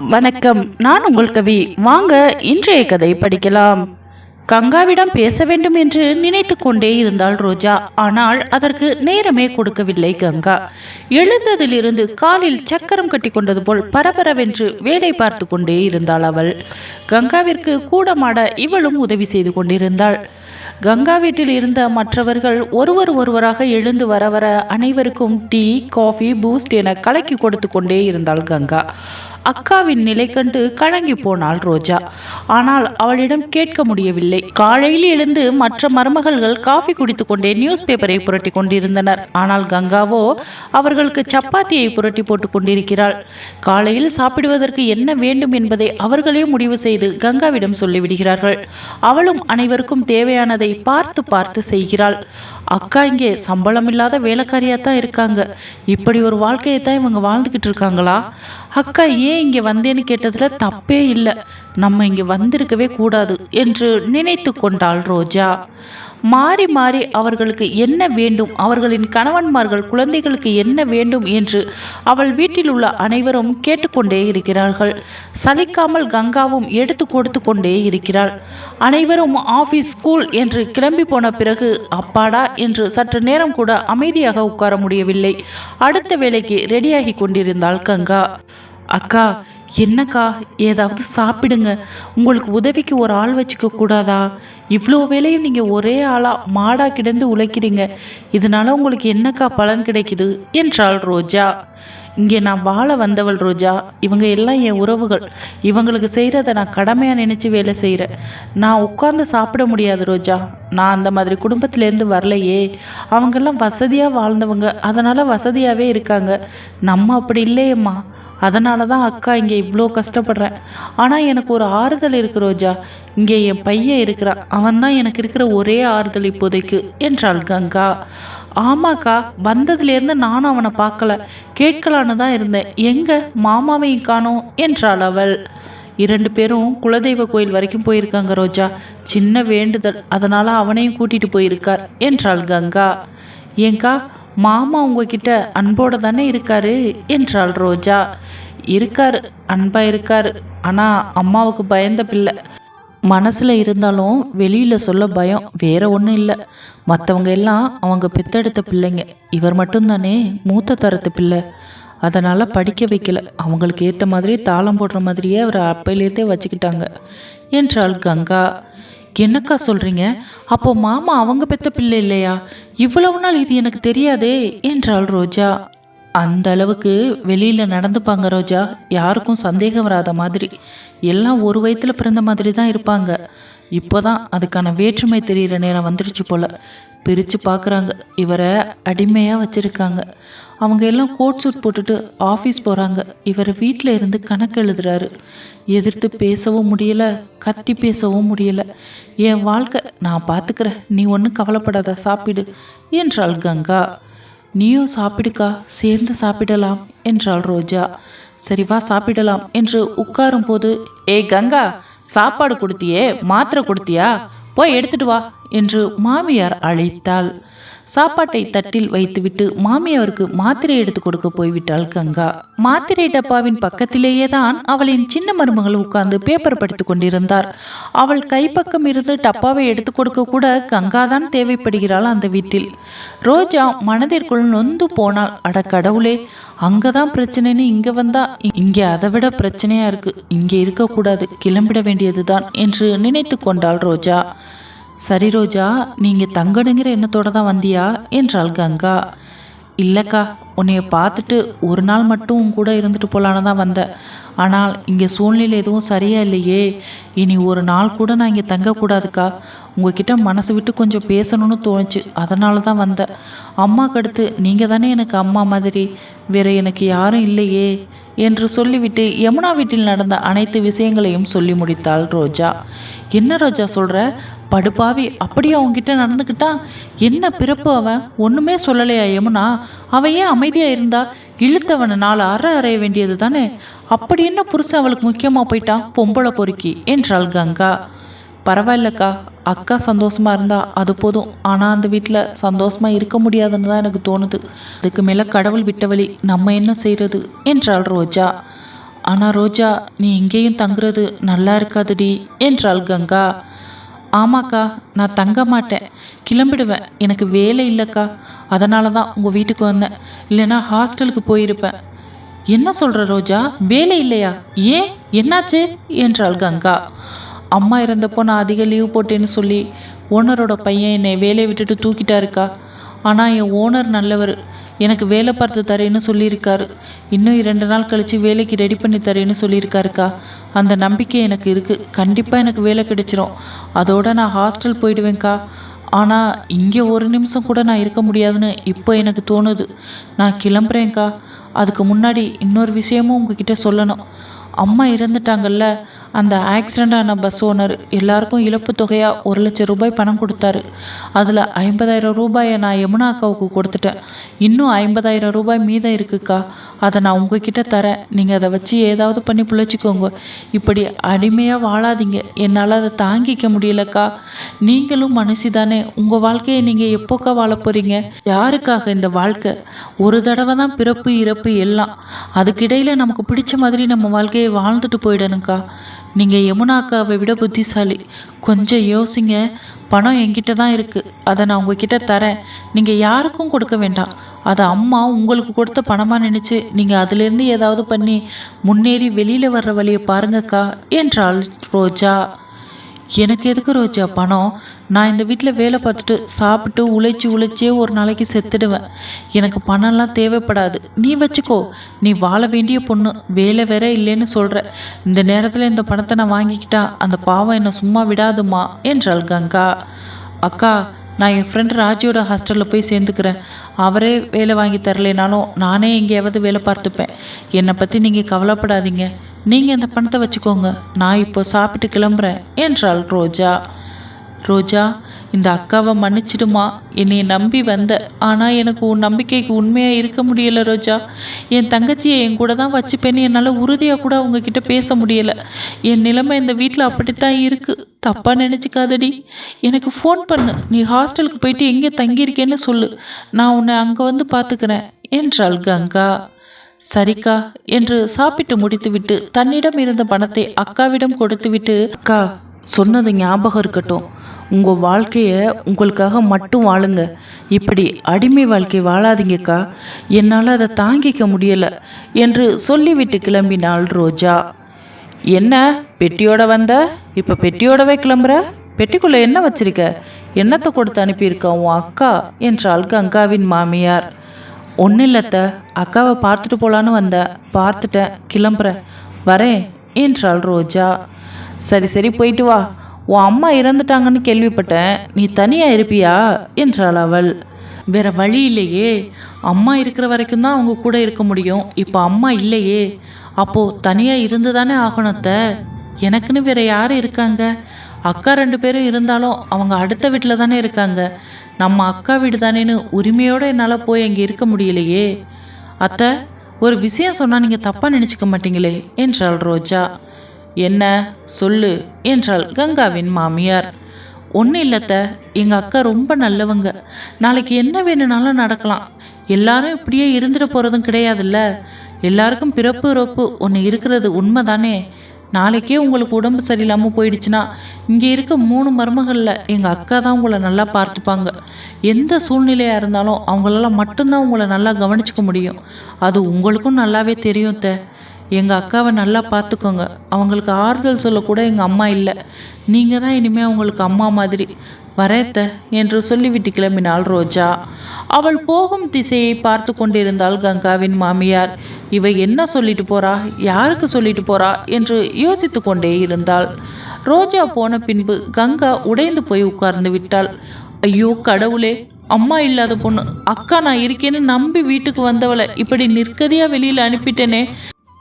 வணக்கம். நான் உங்கள் கவி. வாங்க இன்றைய கதை படிக்கலாம். கங்காவிடம் பேச வேண்டும் என்று நினைத்து கொண்டே இருந்தாள் ரோஜா. ஆனால் அதற்கு நேரமே கொடுக்கவில்லை கங்கா. எழுந்ததிலிருந்து காலில் சக்கரம் கட்டி கொண்டது போல் பரபரவென்று வேலை பார்த்து கொண்டே இருந்தாள் அவள். கங்காவிற்கு கூடமாட இவளும் உதவி செய்து கொண்டிருந்தாள். கங்கா வீட்டில் இருந்த மற்றவர்கள் ஒருவர் ஒருவராக எழுந்து வர வர அனைவருக்கும் டீ காஃபி பூஸ்ட் என கலக்கி கொடுத்து கொண்டே இருந்தாள் கங்கா. அக்காவின் நிலை கண்டு கலங்கி போனாள் ரோஜா. ஆனால் அவளிடம் கேட்க முடியவில்லை. காலையில் எழுந்து மற்ற மருமகள்கள் காஃபி குடித்துக்கொண்டே நியூஸ் பேப்பரை புரட்டி கொண்டிருந்தனர். ஆனால் கங்காவோ அவர்களுக்கு சப்பாத்தியை புரட்டி போட்டுக் கொண்டிருக்கிறாள். காலையில் சாப்பிடுவதற்கு என்ன வேண்டும் என்பதை அவர்களே முடிவு செய்து கங்காவிடம் சொல்லிவிடுகிறார்கள். அவளும் அனைவருக்கும் தேவையானதை பார்த்து பார்த்து செய்கிறாள். அக்கா இங்கே சம்பளம் இல்லாத வேலைக்காரியாக தான் இருக்காங்க. இப்படி ஒரு வாழ்க்கையை தான் இவங்க வாழ்ந்துக்கிட்டு இருக்காங்களா? அக்கா ஏன் இங்கே வந்தேன்னு கேட்டதில் தப்பே இல்லை. நம்ம இங்கே வந்திருக்கவே கூடாது என்று நினைத்து கொண்டாள் ரோஜா. மாறி மாறி அவர்களுக்கு என்ன வேண்டும்? அவர்களின் கணவன்மார்கள் குழந்தைகளுக்கு என்ன வேண்டும் என்று அவள் வீட்டில் உள்ள அனைவரும் கேட்டுக்கொண்டே இருக்கிறார்கள். சலிக்காமல் கங்காவும் எடுத்து கொடுத்து கொண்டே இருக்கிறாள். அனைவரும் ஆஃபீஸ் ஸ்கூல் என்று கிளம்பி போன பிறகு அப்பாடா என்று சற்று நேரம் கூட அமைதியாக உட்கார முடியவில்லை. அடுத்த வேலைக்கு ரெடியாகி கொண்டிருந்தாள் கங்கா. அக்கா என்னக்கா ஏதாவது சாப்பிடுங்க. உங்களுக்கு உதவிக்கு ஒரு ஆள் வச்சுக்க கூடாதா? இவ்வளோ வேலையும் நீங்கள் ஒரே ஆளாக மாடாக கிடந்து உழைக்கிறீங்க. இதனால உங்களுக்கு என்னக்கா பலன் கிடைக்குது? என்றாள் ரோஜா. இங்கே நான் வாழ வந்தவள் ரோஜா. இவங்க எல்லாம் என் உறவுகள். இவங்களுக்கு செய்கிறத நான் கடமையாக நினச்சி வேலை செய்கிறேன் நான் உட்கார்ந்து சாப்பிட முடியாது ரோஜா. நான் அந்த மாதிரி குடும்பத்திலேருந்து வரலையே. அவங்கெல்லாம் வசதியாக வாழ்ந்தவங்க. அதனால் வசதியாகவே இருக்காங்க. நம்ம அப்படி இல்லையேம்மா. அதனால தான் அக்கா இங்கே இவ்வளோ கஷ்டப்படுறேன் ஆனால் எனக்கு ஒரு ஆறுதல் இருக்கு ரோஜா. இங்கே என் பையன் இருக்கிறான் அவன் தான் எனக்கு இருக்கிற ஒரே ஆறுதல் இப்போதைக்கு என்றாள் கங்கா. ஆமாக்கா வந்ததுலேருந்து நானும் அவனை பார்க்கல. கேட்கலான்னு தான் இருந்தேன். எங்கே? மாமாவையும் காணோம் என்றாள் அவள். இரண்டு பேரும் குலதெய்வ கோயில் வரைக்கும் போயிருக்காங்க ரோஜா. சின்ன வேண்டுதல். அதனால அவனையும் கூட்டிட்டு போயிருக்கார் என்றாள் கங்கா. ஏங்கா மாமா உங்ககிட்ட அன்போடு தானே இருக்காரு? என்றாள் ரோஜா. இருக்கார் அன்பா இருக்கார். ஆனா அம்மாவுக்கு பயந்த பிள்ளை. மனசுல இருந்தாலும் வெளியில சொல்ல பயம் வேற ஒன்றும் இல்லை. மற்றவங்க எல்லாம் அவங்க பித்தெடுத்த பிள்ளைங்க. இவர் மட்டும்தானே மூத்த தரத்து பிள்ளை. அதனால் படிக்க வைக்கல. அவங்களுக்கு ஏற்ற மாதிரி தாளம் போடுற மாதிரியே அவர் அப்பையிலேருந்தே வச்சுக்கிட்டாங்க. என்றாள் கங்கா. என்னக்கா சொல்கிறீங்க அப்போ மாமா அவங்க பெத்த பிள்ளை இல்லையா? இவ்வளவு நாள் இது எனக்கு தெரியாதே என்றாள் ரோஜா. அந்த அளவுக்கு வெளியில் நடந்துப்பாங்க ரோஜா. யாருக்கும் சந்தேகம் வராத மாதிரி. எல்லாம் ஒரு வயிற்றுல பிறந்த மாதிரி தான் இருப்பாங்க. இப்போதான் அதுக்கான வேற்றுமை தெரிகிற நேரம் வந்துருச்சு போல். பிரித்து பார்க்குறாங்க இவரை அடிமையாக வச்சுருக்காங்க. அவங்க எல்லாம் கோட் சூட் போட்டுட்டு ஆஃபீஸ் போகிறாங்க இவர் வீட்டில் இருந்து கணக்கு எழுதுறாரு. எதிர்த்து பேசவும் முடியலை கத்தி பேசவும் முடியலை. என் வாழ்க்கை நான் பார்த்துக்கிறேன் நீ ஒன்றும் கவலைப்படாத. சாப்பிடு என்றாள் கங்கா. நீயும் சாப்பிடுக்கா. சேர்ந்து சாப்பிடலாம் என்றாள் ரோஜா. சரிவா சாப்பிடலாம் என்று உட்காரும் போது ஏய் கங்கா! சாப்பாடு கொடுத்தியே மாத்திரை கொடுத்தியா? போய் எடுத்துட்டு வா என்று மாமியார் அழைத்தாள். சாப்பாட்டை தட்டில் வைத்துவிட்டு மாமியாருக்கு மாத்திரை எடுத்து கொடுக்க போய்விட்டாள் கங்கா. மாத்திரை டப்பாவின் பக்கத்திலேயே தான் அவளின் சின்ன மருமகள் உட்கார்ந்து பேப்பர் படித்துக் கொண்டிருந்தார். அவள் கைப்பக்கம் இருந்து டப்பாவை எடுத்து கொடுக்க கூட கங்கா தான் தேவைப்படுகிறாள் அந்த வீட்டில். ரோஜா மனதிற்குள் நொந்து போனாள். அட கடவுளே அங்கதான் பிரச்சனைன்னு இங்க வந்தா இங்க அதை விட பிரச்சனையா இருக்கு. இங்க இருக்கக்கூடாது கிளம்பிட வேண்டியதுதான் என்று நினைத்து கொண்டாள் ரோஜா. சரி ரோஜா நீங்கள் தங்கணுங்கிற எண்ணத்தோட தான் வந்தியா? என்றாள் கங்கா. இல்லைக்கா உன்னைய பார்த்துட்டு ஒரு நாள் மட்டும் உன் கூட இருந்துட்டு போலான்னு தான் வந்தேன். ஆனால் இங்கே சூழ்நிலை எதுவும் சரியா இல்லையே. இனி ஒரு நாள் கூட நான் இங்கே தங்கக்கூடாதுக்கா. உங்ககிட்ட மனசு விட்டு கொஞ்சம் பேசணும்னு தோணுச்சு. அதனால தான் வந்தேன். அம்மாக்கு அடுத்து நீங்கள் தானே எனக்கு அம்மா மாதிரி. வேற எனக்கு யாரும் இல்லையே. என்று சொல்லிவிட்டு யமுனா வீட்டில் நடந்த அனைத்து விஷயங்களையும் சொல்லி முடித்தாள் ரோஜா. என்ன ரோஜா சொல்ற? படுப்பாவி அப்படியே அவன்கிட்ட நடந்துக்கிட்டான் என்ன பிறப்பு அவன் ஒன்றுமே சொல்லலையா யமுனா? அவன் ஏன் அமைதியாக இருந்தா? இழுத்தவனை நாலு அற அறைய வேண்டியது தானே அப்படி என்ன புருஷன் அவளுக்கு முக்கியமாக போயிட்டான் பொம்பளை பொறுக்கி என்றாள் கங்கா. பரவாயில்லக்கா. அக்கா சந்தோஷமா இருந்தா அது போதும். ஆனால் அந்த வீட்டில் சந்தோஷமா இருக்க முடியாதுன்னு தான் எனக்கு தோணுது. அதுக்கு மேலே கடவுள் விட்ட வழி நம்ம என்ன செய்யறது என்றாள் ரோஜா. ஆனால் ரோஜா நீ இங்கேயும் தங்குறது நல்லா இருக்காதுடி என்றாள் கங்கா. ஆமாக்கா நான் தங்க மாட்டேன். கிளம்பிடுவேன். எனக்கு வேலை இல்லைக்கா. அதனால தான் உங்கள் வீட்டுக்கு வந்தேன். இல்லைன்னா ஹாஸ்டலுக்கு போயிருப்பேன். என்ன சொல்கிற ரோஜா? வேலை இல்லையா? ஏன்? என்னாச்சு? என்றாள் கங்கா. அம்மா இறந்தப்போ நான் அதிக லீவ் போட்டேன்னு சொல்லி ஓனரோட பையன் என்னை வேலையை விட்டுட்டு தூக்கிட்டாருக்கா ஆனால் என் ஓனர் நல்லவர். எனக்கு வேலை பார்த்து தரேன்னு சொல்லியிருக்காரு. இன்னும் இரண்டு நாள் கழித்து வேலைக்கு ரெடி பண்ணி தரேன்னு சொல்லியிருக்காருக்கா? அந்த நம்பிக்கை எனக்கு இருக்குது கண்டிப்பாக எனக்கு வேலை கிடைச்சிரும். அதோட நான் ஹாஸ்டல் போயிடுவேன்க்கா. ஆனால் இங்கே ஒரு நிமிஷம் கூட நான் இருக்க முடியாதுன்னு இப்போ எனக்கு தோணுது. நான் கிளம்புறேன்க்கா. அதுக்கு முன்னாடி இன்னொரு விஷயமும் உங்ககிட்ட சொல்லணும். அம்மா இறந்துட்டாங்கல்ல அந்த ஆக்சிடெண்ட் ஆன பஸ் ஓனர் எல்லாருக்கும் இழப்பு தொகையாக ஒரு லட்சம் ரூபாய் பணம் கொடுத்தாரு. அதில் ஐம்பதாயிரம் ரூபாயை நான் யமுனா அக்காவுக்கு கொடுத்துட்டேன். இன்னும் ஐம்பதாயிரம் ரூபாய் மீதம் இருக்குக்கா. அதை நான் உங்ககிட்ட தரேன். நீங்கள் அதை வச்சு ஏதாவது பண்ணி பிழைச்சிக்கோங்க. இப்படி அடிமையாக வாழாதீங்க. என்னால் அதை தாங்கிக்க முடியலக்கா. நீங்களும் மனுஷி தானே உங்கள் வாழ்க்கையை நீங்கள் எப்போக்கா வாழ போகிறீங்க யாருக்காக இந்த வாழ்க்கை? ஒரு தடவை தான் பிறப்பு இறப்பு எல்லாம். அதுக்கிடையில் நமக்கு பிடிச்ச மாதிரி நம்ம வாழ்க்கையை வாழ்ந்துட்டு போயிடணுக்கா நீங்கள் யமுனாக்காவை விட புத்திசாலி. கொஞ்சம் யோசிங்க. பணம் என்கிட்ட தான் இருக்குது அதை நான் உங்ககிட்ட தரேன். நீங்கள் யாருக்கும் கொடுக்க வேண்டாம். அதை அம்மா உங்களுக்கு கொடுத்த பணமாக நினச்சி நீங்கள் அதுலேருந்து ஏதாவது பண்ணி முன்னேறி வெளியில் வர்ற வழியை பாருங்கக்கா என்றாள் ரோஜா. எனக்கு எதுக்கு ரோஜா பணம்? நான் இந்த வீட்டில் வேலை பார்த்துட்டு சாப்பிட்டு உழைச்சி உழைச்சே ஒரு நாளைக்கு செத்துடுவேன். எனக்கு பணம்லாம் தேவைப்படாது. நீ வச்சுக்கோ. நீ வாழ வேண்டிய பொண்ணு. வேலை வேற இல்லைன்னு சொல்கிற இந்த நேரத்தில் இந்த பணத்தை நான் வாங்கிக்கிட்டா அந்த பாவம் என்னை சும்மா விடாதுமா? என்றாள் கங்கா. அக்கா நான் என் ஃப்ரெண்ட் ராஜியோட ஹாஸ்டலில் போய் சேர்ந்துக்கிறேன். அவரே வேலை வாங்கி தரலைனாலும் நானே எங்கேயாவது வேலை பார்த்துப்பேன். என்னை பற்றி நீங்கள் கவலைப்படாதீங்க. நீங்கள் இந்த பணத்தை வச்சுக்கோங்க. நான் இப்போ சாப்பிட்டு கிளம்புறேன் என்றாள் ரோஜா. ரோஜா இந்த அக்காவை மன்னிச்சிடுமா? என்னை நம்பி வந்த. ஆனால் எனக்கு உன் நம்பிக்கைக்கு உண்மையாக இருக்க முடியல ரோஜா. என் தங்கச்சியை என் கூட தான் வச்சுப்பேன்னு என்னால் உறுதியாக கூட அவங்கக்கிட்ட பேச முடியலை. என் நிலைமை இந்த வீட்டில் அப்படித்தான் இருக்குது தப்பாக நினச்சிக்காதடி. எனக்கு ஃபோன் பண்ணு. நீ ஹாஸ்டலுக்கு போயிட்டு எங்கே தங்கியிருக்கேன்னு சொல்லு. நான் உன்னை அங்கே வந்து பார்த்துக்கிறேன் என்றாள் கங்கா. சரிக்கா என்று சாப்பிட்டு முடித்துவிட்டு தன்னிடம் இருந்த பணத்தை அக்காவிடம் கொடுத்துவிட்டு அக்கா சொன்னது ஞாபகம் இருக்கட்டும். உங்கள் வாழ்க்கையை உங்களுக்காக மட்டும் வாழுங்க. இப்படி அடிமை வாழ்க்கை வாழாதீங்கக்கா. என்னால் அதை தாங்கிக்க முடியலை என்று சொல்லிவிட்டு கிளம்பினாள் ரோஜா. என்ன பெட்டியோட வந்த? இப்போ பெட்டியோடவே கிளம்புற? பெட்டிக்குள்ளே என்ன வச்சிருக்க? என்னத்தை கொடுத்து அனுப்பியிருக்க உன் அக்கா? என்றாள் கங்காவின் மாமியார். ஒன்றும் இல்லத்த. அக்காவை பார்த்துட்டு போகலான்னு வந்த. பார்த்துட்டேன். கிளம்புறேன். வரேன் என்றாள் ரோஜா. சரி சரி போயிட்டு வா. உன் அம்மா இறந்துட்டாங்கன்னு கேள்விப்பட்டேன். நீ தனியாக இருப்பியா? என்றாள் அவள். வேற வழி இல்லையே. அம்மா இருக்கிற வரைக்கும் தான் அவங்க கூட இருக்க முடியும். இப்போ அம்மா இல்லையே. அப்போது தனியாக இருந்து தானே ஆகணுத்த எனக்குன்னு வேற யார் இருக்காங்க? அக்கா ரெண்டு பேரும் இருந்தாலும் அவங்க அடுத்த வீட்டில் தானே இருக்காங்க. நம்ம அக்கா வீடு தானேன்னு உரிமையோடு என்னால் போய் அங்கே இருக்க முடியலையே. அத்தை ஒரு விஷயம் சொன்னால் நீங்கள் தப்பாக நினச்சிக்க மாட்டீங்களே என்றாள் ரோஜா. என்ன? சொல்லு என்றாள் கங்காவின் மாமியார். ஒன்றும் இல்லத்த எங்கள் அக்கா ரொம்ப நல்லவங்க. நாளைக்கு என்ன வேணும்னாலும் நடக்கலாம். எல்லாரும் இப்படியே இருந்துட்டு போகிறதும் கிடையாதுல்ல. எல்லாருக்கும் பிறப்பு இறப்பு ஒன்று இருக்கிறது உண்மை தானே நாளைக்கே உங்களுக்கு உடம்பு சரியில்லாமல் போயிடுச்சுன்னா இங்கே இருக்க மூணு மருமகளில் எங்கள் அக்கா தான் உங்களை நல்லா பார்த்துப்பாங்க. எந்த சூழ்நிலையாக இருந்தாலும் அவங்களால மட்டும்தான் உங்களை நல்லா கவனிச்சிக்க முடியும். அது உங்களுக்கும் நல்லாவே தெரியும் த. எங்கள் அக்காவை நல்லா பார்த்துக்கோங்க. அவங்களுக்கு ஆறுதல் சொல்லக்கூட எங்கள் அம்மா இல்லை. நீங்கள் தான் இனிமேல் அவங்களுக்கு அம்மா மாதிரி. வரேத்த என்று சொல்லிவிட்டு கிளம்பினாள் ரோஜா. அவள் போகும் திசையை பார்த்து கொண்டிருந்தாள் கங்காவின் மாமியார். இவ என்ன சொல்லிட்டு போறா? யாருக்கு சொல்லிட்டு போறா? என்று யோசித்து கொண்டே இருந்தாள். ரோஜா போன பின்பு கங்கா உடைந்து போய் உட்கார்ந்து விட்டாள். ஐயோ கடவுளே! அம்மா இல்லாத பொண்ணு. அக்கா நான் இருக்கேன்னு நம்பி வீட்டுக்கு வந்தவளை இப்படி நிற்கதியா வெளியில அனுப்பிட்டேனே.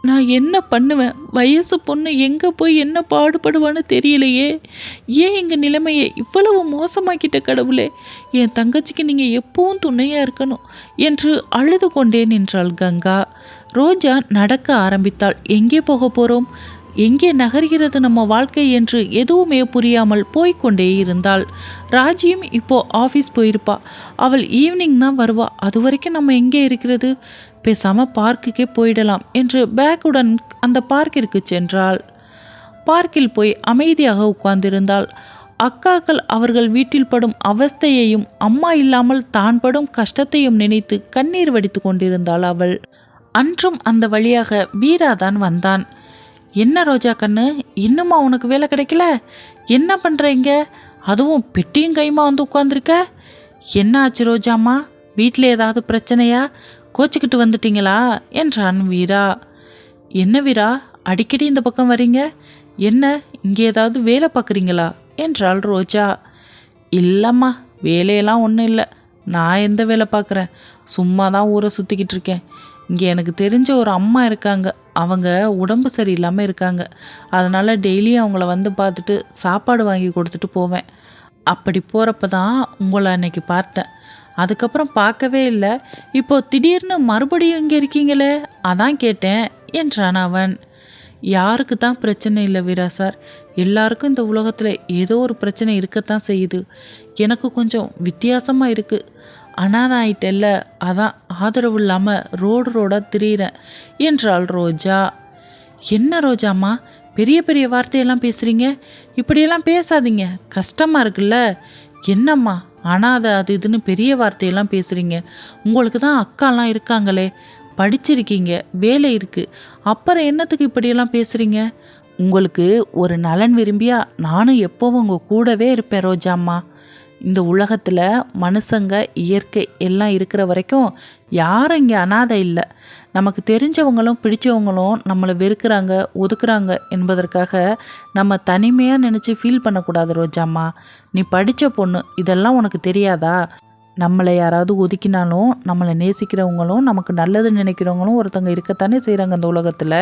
நான் என்ன பண்ணுவேன்? வயசு பொண்ணு எங்கே போய் என்ன பாடுபடுவான்னு தெரியலையே. ஏன் எங்கள் நிலைமையை இவ்வளவு மோசமாக்கிட்ட கடவுளே? என் தங்கச்சிக்கு நீங்கள் எப்பவும் துணையாக இருக்கணும் என்று அழுது கொண்டே நின்றாள் கங்கா. ரோஜா நடக்க ஆரம்பித்தாள். எங்கே போக போகிறோம் எங்கே நகர்கிறது நம்ம வாழ்க்கை என்று எதுவுமே புரியாமல் போய்க்கொண்டே இருந்தாள். ராஜியும் இப்போ ஆஃபீஸ் போயிருப்பா. அவள் ஈவினிங் தான் வருவா. அது வரைக்கும் நம்ம எங்கே இருக்கிறது? பேசாமல் பார்க்குக்கே போயிடலாம் என்று பேக்குடன் அந்த பார்க்கிற்கு சென்றாள். பார்க்கில் போய் அமைதியாக உட்கார்ந்திருந்தாள். அக்காக்கள் அவர்கள் வீட்டில் படும் அவஸ்தையையும் அம்மா இல்லாமல் தான் படும் கஷ்டத்தையும் நினைத்து கண்ணீர் வடித்து கொண்டிருந்தாள் அவள். அன்றும் அந்த வழியாக வீராதான் வந்தான். என்ன ரோஜா கண்ணு? இன்னுமா உனக்கு வேலை கிடைக்கல? என்ன பண்ணுறீங்க அதுவும் பெட்டியும் கைமா வந்து உட்காந்துருக்க என்ன ஆச்சு ரோஜாம்மா வீட்டில் ஏதாவது பிரச்சனையா? கோச்சிக்கிட்டு வந்துட்டீங்களா? என்றான் வீரா. என்ன வீரா? அடிக்கடி இந்த பக்கம் வரீங்க? என்ன இங்கே ஏதாவது வேலை பார்க்குறீங்களா? என்றாள் ரோஜா. இல்லைம்மா வேலையெல்லாம் ஒன்றும் இல்லை. நான் எந்த வேலை பார்க்குறேன்? சும்மா தான் ஊரை சுற்றிக்கிட்டு இருக்கேன். இங்கே எனக்கு தெரிஞ்ச ஒரு அம்மா இருக்காங்க. அவங்க உடம்பு சரியில்லாமல் இருக்காங்க. அதனால் டெய்லியும் அவங்கள வந்து பார்த்துட்டு சாப்பாடு வாங்கி கொடுத்துட்டு போவேன். அப்படி போகிறப்ப தான் உங்களை அன்னைக்கு பார்த்தேன். அதுக்கப்புறம் பார்க்கவே இல்லை. இப்போ திடீர்னு மறுபடியும் இங்கே இருக்கீங்களே? அதான் கேட்டேன் என்றான் அவன். யாருக்கு தான் பிரச்சனை இல்லை வீரா சார். எல்லாருக்கும் இந்த உலகத்தில் ஏதோ ஒரு பிரச்சனை இருக்கத்தான் செய்யுது. எனக்கு கொஞ்சம் வித்தியாசமாக இருக்குது அனாதை ஆயிட்டல்ல அதான் ஆதரவு இல்லாமல் ரோடு ரோடாக திரியிறேன் என்றாள் ரோஜா. என்ன ரோஜாம்மா பெரிய பெரிய வார்த்தையெல்லாம் பேசுகிறீங்க இப்படியெல்லாம் பேசாதீங்க கஷ்டமாக இருக்குல்ல. என்னம்மா அனாதை அது இதுன்னு பெரிய வார்த்தையெல்லாம் பேசுகிறீங்க உங்களுக்கு தான் அக்காலாம் இருக்காங்களே படிச்சிருக்கீங்க வேலை இருக்குது அப்புறம் என்னத்துக்கு இப்படியெல்லாம் பேசுகிறீங்க உங்களுக்கு ஒரு நலன் விரும்பியா நானும் எப்போவும் உங்கள் கூடவே இருப்பேன் ரோஜாம்மா இந்த உலகத்தில் மனுஷங்க இயற்கை எல்லாம் இருக்கிற வரைக்கும் யாரும் இங்கே அனாதை இல்லை. நமக்கு தெரிஞ்சவங்களும் பிடிச்சவங்களும் நம்மளை வெறுக்கிறாங்க ஒதுக்குறாங்க என்பதற்காக நம்ம தனிமையாக நினச்சி ஃபீல் பண்ணக்கூடாது ரோஜாம்மா நீ படித்த பொண்ணு இதெல்லாம் உனக்கு தெரியாதா? நம்மளை யாராவது ஒதுக்கினாலும் நம்மளை நேசிக்கிறவங்களும் நமக்கு நல்லது நினைக்கிறவங்களும் ஒருத்தங்க இருக்கத்தானே செய்கிறாங்க அந்த உலகத்தில்.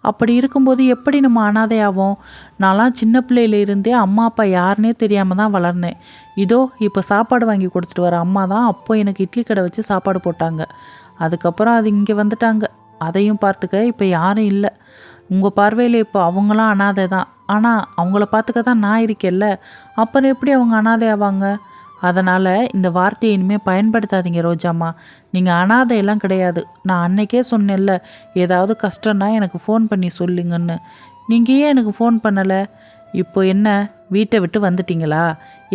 அப்படி இருக்கும்போது எப்படி நம்ம அனாதையாவோம்? நான்லாம் சின்ன பிள்ளையில இருந்தே அம்மா அப்பா யாருனே தெரியாமல் தான் வளர்ந்தேன். இதோ இப்போ சாப்பாடு வாங்கி கொடுத்துட்டு வர அம்மா தான் அப்போ எனக்கு இட்லி கடை வச்சு சாப்பாடு போட்டாங்க. அதுக்கப்புறம் அது இங்கே வந்துட்டாங்க. அதையும் பார்த்துக்க இப்போ யாரும் இல்லை. உங்கள் பார்வையில் இப்போ அவங்களாம் அனாதை தான். ஆனால் அவங்கள பார்த்துக்க தான் நான் இருக்கேல்ல அப்புறம் எப்படி அவங்க அனாதை ஆவாங்க? அதனால் இந்த வார்த்தையை இனிமேல் பயன்படுத்தாதீங்க ரோஜாம்மா நீங்கள் அனாதையெல்லாம் கிடையாது. நான் அன்னைக்கே சொன்னேன்ல ஏதாவது கஷ்டம்னா எனக்கு ஃபோன் பண்ணி சொல்லுங்கன்னு. நீங்கள் ஏன் எனக்கு ஃபோன் பண்ணலை? இப்போ என்ன? வீட்டை விட்டு வந்துட்டீங்களா?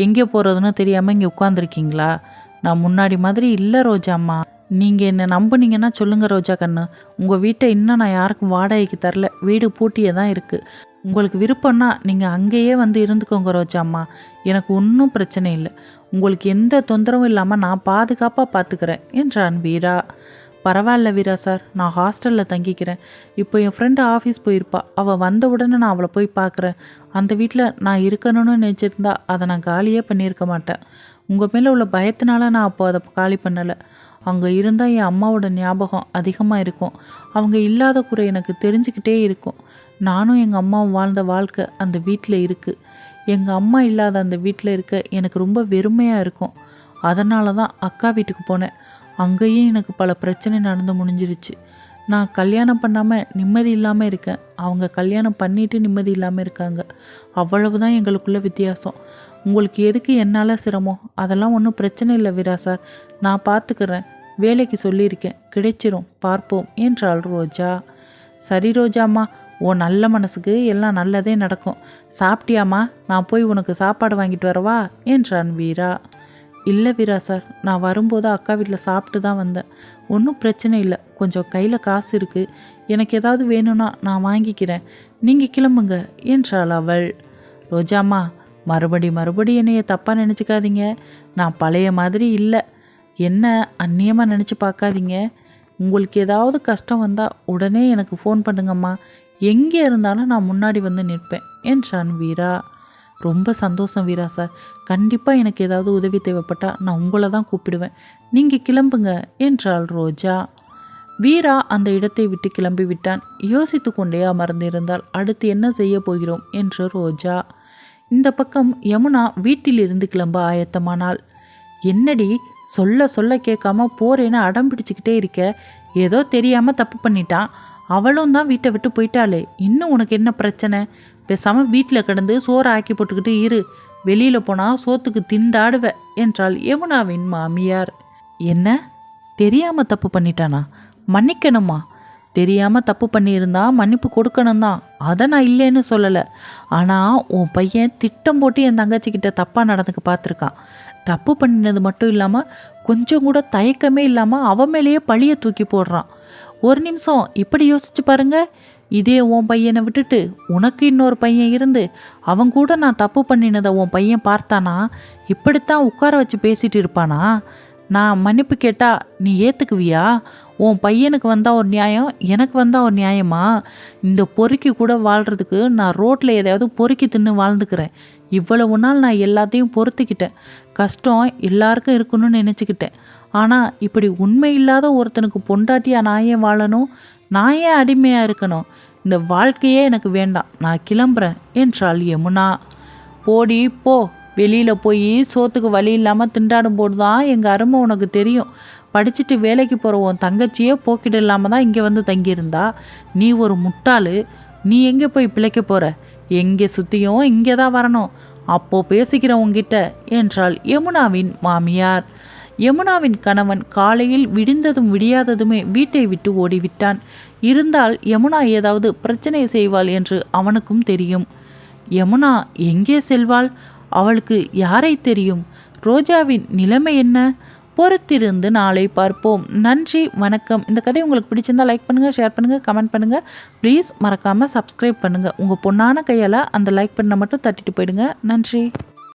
எங்கே போகிறதுன்னு தெரியாமல் இங்கே உட்காந்துருக்கீங்களா நான் முன்னாடி மாதிரி இல்லை ரோஜாம்மா நீங்கள் என்னை நம்புனீங்கன்னா சொல்லுங்கள் ரோஜா கண்ணு. உங்கள் வீட்டை இன்னும் நான் யாருக்கும் வாடகைக்கு தரல. வீடு பூட்டியே தான் இருக்குது உங்களுக்கு விருப்பம்னா நீங்கள் அங்கேயே வந்து இருந்துக்கோங்க ரோஜாம்மா எனக்கு ஒன்றும் பிரச்சனை இல்லை. உங்களுக்கு எந்த தொந்தரவும் இல்லாமல் நான் பாதுகாப்பாக பார்த்துக்கிறேன் என்றான் வீரா. பரவாயில்ல வீரா சார் நான் ஹாஸ்டலில் தங்கிக்கிறேன். இப்போ என் ஃப்ரெண்டு ஆஃபீஸ் போயிருப்பா. அவள் வந்த உடனே நான் அவளை போய் பார்க்குறேன். அந்த வீட்டில் நான் இருக்கணும்னு நினச்சிருந்தா அதை நான் காலியே பண்ணியிருக்க மாட்டேன். உங்கள் மேலே உள்ள பயத்தினால நான் அப்போ அதை காலி பண்ணலை. அங்கே இருந்தால் என் அம்மாவோட ஞாபகம் அதிகமாக இருக்கும். அவங்க இல்லாத குறை எனக்கு தெரிஞ்சுக்கிட்டே இருக்கும். நானும் எங்கள் அம்மாவும் வாழ்ந்த வாழ்க்கை அந்த வீட்டில் இருக்குது எங்கள் அம்மா இல்லாத அந்த வீட்டில் இருக்க எனக்கு ரொம்ப வெறுமையாக இருக்கும். அதனால தான் அக்கா வீட்டுக்கு போனேன். அங்கேயும் எனக்கு பல பிரச்சனை நடந்து முடிஞ்சிருச்சு. நான் கல்யாணம் பண்ணாமல் நிம்மதி இல்லாமல் இருக்கேன். அவங்க கல்யாணம் பண்ணிட்டு நிம்மதி இல்லாமல் இருக்காங்க. அவ்வளவு தான் எங்களுக்குள்ள வித்தியாசம். உங்களுக்கு எதுக்கு என்னால் சிரமம்? அதெல்லாம் ஒன்றும் பிரச்சனை இல்லை வீரா சார். நான் பார்த்துக்கிறேன் வேலைக்கு சொல்லியிருக்கேன். கிடைச்சிரும். பார்ப்போம் என்றாள் ரோஜா. சரி ரோஜாம்மா ஓ நல்ல மனசுக்கு எல்லாம் நல்லதே நடக்கும். சாப்பிட்டியாம்மா? நான் போய் உனக்கு சாப்பாடு வாங்கிட்டு வரவா? என்றான் வீரா. இல்லை வீரா சார் நான் வரும்போது அக்கா வீட்டில் சாப்பிட்டு தான் வந்தேன். ஒன்றும் பிரச்சனை இல்லை. கொஞ்சம் கையில் காசு இருக்குது எனக்கு ஏதாவது வேணும்னா நான் வாங்கிக்கிறேன். நீங்கள் கிளம்புங்க என்றாள் அவள். ரோஜாம்மா மறுபடி மறுபடி என்னைய தப்பாக நினச்சிக்காதீங்க. நான் பழைய மாதிரி இல்லை. என்ன அந்நியமாக நினச்சி பார்க்காதீங்க. உங்களுக்கு ஏதாவது கஷ்டம் வந்தால் உடனே எனக்கு ஃபோன் பண்ணுங்கம்மா. எங்கே இருந்தாலும் நான் முன்னாடி வந்து நிற்பேன் என்றான் வீரா. ரொம்ப சந்தோஷம் வீரா சார். கண்டிப்பாக எனக்கு ஏதாவது உதவி தேவைப்பட்டால் நான் உங்களை தான் கூப்பிடுவேன். நீங்கள் கிளம்புங்க என்றாள் ரோஜா. வீரா அந்த இடத்தை விட்டு கிளம்பி விட்டான். யோசித்து கொண்டே அமர்ந்திருந்தால் அடுத்து என்ன செய்ய போகிறோம்? என்று ரோஜா. இந்த பக்கம் யமுனா வீட்டிலிருந்து கிளம்ப ஆயத்தமானாள். என்னடி சொல்ல சொல்ல கேட்காம போறேன்னு அடம் பிடிச்சிக்கிட்டே இருக்க? ஏதோ தெரியாம தப்பு பண்ணிட்டான் அவளும் தான் வீட்டை விட்டு போயிட்டாளே. இன்னும் உனக்கு என்ன பிரச்சனை? பேசாமல் வீட்டில் கிடந்து சோறு ஆக்கி போட்டுக்கிட்டு இரு. வெளியில போனா சோத்துக்கு திண்டாடுவ என்றாள் யமுனாவின் மாமியார். என்ன? தெரியாம தப்பு பண்ணிட்டானா? மன்னிக்கணுமா? தெரியாமல் தப்பு பண்ணியிருந்தா மன்னிப்பு கொடுக்கணும் தான் அதை நான் இல்லைன்னு சொல்லலை. ஆனால் உன் பையன் திட்டம் போட்டு என் தங்கச்சிக்கிட்ட தப்பாக நடந்துக்க பார்த்துருக்கான். தப்பு பண்ணினது மட்டும் இல்லாமல் கொஞ்சம் கூட தயக்கமே இல்லாமல் அவன் மேலேயே பழியை தூக்கி போடுறான். ஒரு நிமிஷம் இப்படி யோசிச்சு பாருங்கள் இதே உன் பையனை விட்டுட்டு உனக்கு இன்னொரு பையன் இருந்து அவன் கூட நான் தப்பு பண்ணினதை உன் பையன் பார்த்தானா? இப்படித்தான் உட்கார வச்சு பேசிட்டு இருப்பானா? நான் மன்னிப்பு கேட்டா நீ ஏற்றுக்குவியா உன் பையனுக்கு வந்தால் ஒரு நியாயம் எனக்கு வந்தால் ஒரு நியாயமா? இந்த பொறுக்கி கூட வாழ்கிறதுக்கு நான் ரோட்டில் எதையாவது பொறுக்கி தின்னு வாழ்ந்துக்கிறேன். இவ்வளவு நாள் நான் எல்லாத்தையும் பொறுத்துக்கிட்டேன். கஷ்டம் எல்லாருக்கும் இருக்கணும்னு நினச்சிக்கிட்டேன். ஆனால் இப்படி உண்மை இல்லாத ஒருத்தனுக்கு பொண்டாட்டியாக நான் ஏன் வாழணும்? நான் ஏன் அடிமையாக இருக்கணும்? இந்த வாழ்க்கையே எனக்கு வேண்டாம். நான் கிளம்புறேன் என்றாள் யமுனா. போடி போ. வெளியில் போய் சோத்துக்கு வழி இல்லாமல் திண்டாடும் போது தான் எங்கள் அருமை உனக்கு தெரியும். படிச்சுட்டு வேலைக்கு போகிற உன் தங்கச்சியே போக்கிட இல்லாமல் தான் இங்கே வந்து தங்கியிருந்தா. நீ ஒரு முட்டாளு. நீ எங்கே போய் பிழைக்க போகிற எங்கே சுற்றியும் இங்கே தான் வரணும் அப்போது பேசிக்கிறவங்கிட்ட என்றால் யமுனாவின் மாமியார். யமுனாவின் கணவன் காலையில் விடிந்ததும் விடியாததுமே வீட்டை விட்டு ஓடிவிட்டான். இருந்தால் யமுனா ஏதாவது பிரச்சனை செய்வாள் என்று அவனுக்கும் தெரியும். யமுனா எங்கே செல்வாள்? அவளுக்கு யாரை தெரியும்? ரோஜாவின் நிலைமை என்ன? பொறுத்திருந்து நாளை பார்ப்போம். நன்றி வணக்கம். இந்த கதை உங்களுக்கு பிடிச்சிருந்தா லைக் பண்ணுங்கள் ஷேர் பண்ணுங்கள் கமெண்ட் பண்ணுங்கள் ப்ளீஸ் மறக்காமல் சப்ஸ்கிரைப் பண்ணுங்கள் உங்கள் பொண்ணான கையால் அந்த லைக் பண்ண மட்டும் தட்டிட்டு போயிடுங்க. நன்றி.